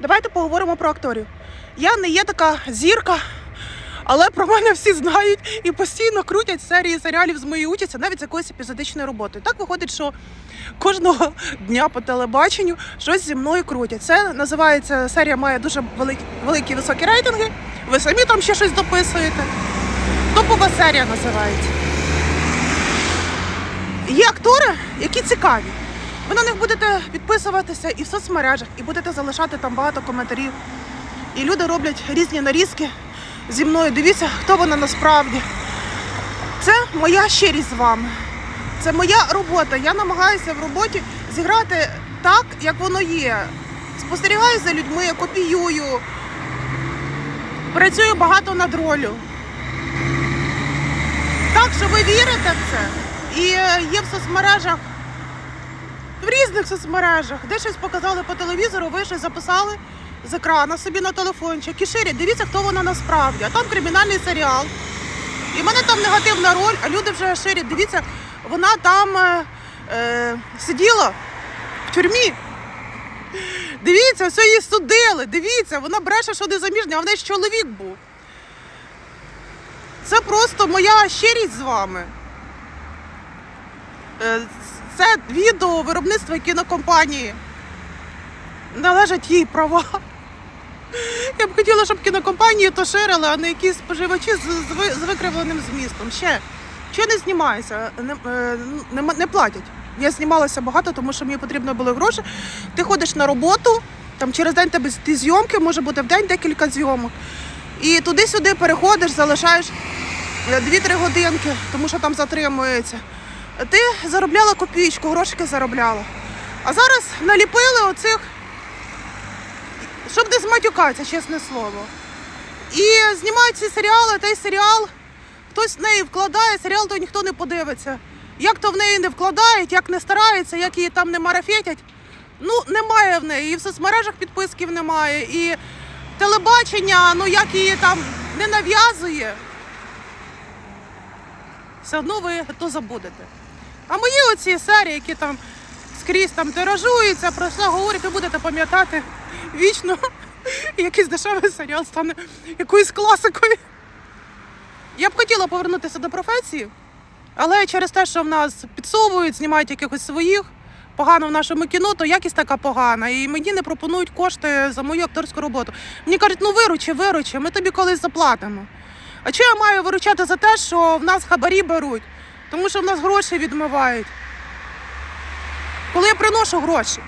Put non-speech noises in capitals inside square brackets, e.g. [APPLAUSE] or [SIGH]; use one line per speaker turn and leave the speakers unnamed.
Давайте поговоримо про акторів. Я не є така зірка, але про мене всі знають і постійно крутять серії серіалів з моєї участі, навіть з якоюсь епізодичною роботою. Так виходить, що кожного дня по телебаченню щось зі мною крутять. Це називається серія має дуже великі, великі високі рейтинги. Ви самі там ще щось дописуєте. Топова серія називається. Є актори, які цікаві. Ви на них будете підписуватися і в соцмережах, і будете залишати там багато коментарів. І люди роблять різні нарізки зі мною. Дивіться, хто вона насправді. Це моя щирість з вами. Це моя робота. Я намагаюся в роботі зіграти так, як воно є. Спостерігаю за людьми, копіюю, працюю багато над ролю. Так що ви вірите в це. І е, є в соцмережах, в різних соцмережах, де щось показали по телевізору, ви щось записали з екрана собі на телефончик. І ширять, дивіться, хто вона насправді. А там кримінальний серіал. І в мене там негативна роль, а люди вже ширять. Дивіться, вона там е, е, сиділа в тюрмі. Дивіться, все її судили. Дивіться, вона бреше, що не заміжня, а в неї ж чоловік був. Це просто моя щирість з вами. Е, Це відео виробництва кінокомпанії. Належать їй права. Я б хотіла, щоб кінокомпанії то ширили, а не якісь споживачі з, з, ви- з викривленим змістом. Ще. Ще не знімаюся, не, е, не, не платять. Я знімалася багато, тому що мені потрібно були гроші. Ти ходиш на роботу, там через день тебе ті зйомки, може бути в день декілька зйомок. І туди-сюди переходиш, залишаєш е, 2-3 годинки, тому що там затримується. Ти заробляла копійку, грошики заробляла. А зараз наліпили оцих, щоб не зматюкатися, чесне слово. І знімають ці серіали, той серіал, хтось в неї вкладає, серіал то ніхто не подивиться. Як то в неї не вкладають, як не стараються, як її там не марафетять. Ну, немає в неї. І в соцмережах підписків немає, і телебачення, ну як її там не нав'язує, все одно ви то забудете. А мої оці серії, які там скрізь там тиражуються, про все говорять, ви будете пам'ятати вічно. [LAUGHS] Якийсь дешевий серіал стане якоюсь класикою. Я б хотіла повернутися до професії, але через те, що в нас підсовують, знімають якихось своїх, погано в нашому кіно, то якість така погана. І мені не пропонують кошти за мою акторську роботу. Мені кажуть, ну виручи, виручи, ми тобі колись заплатимо. А чого я маю виручати за те, що в нас хабарі беруть? Тому що в нас гроші відмивають. Коли я приношу гроші.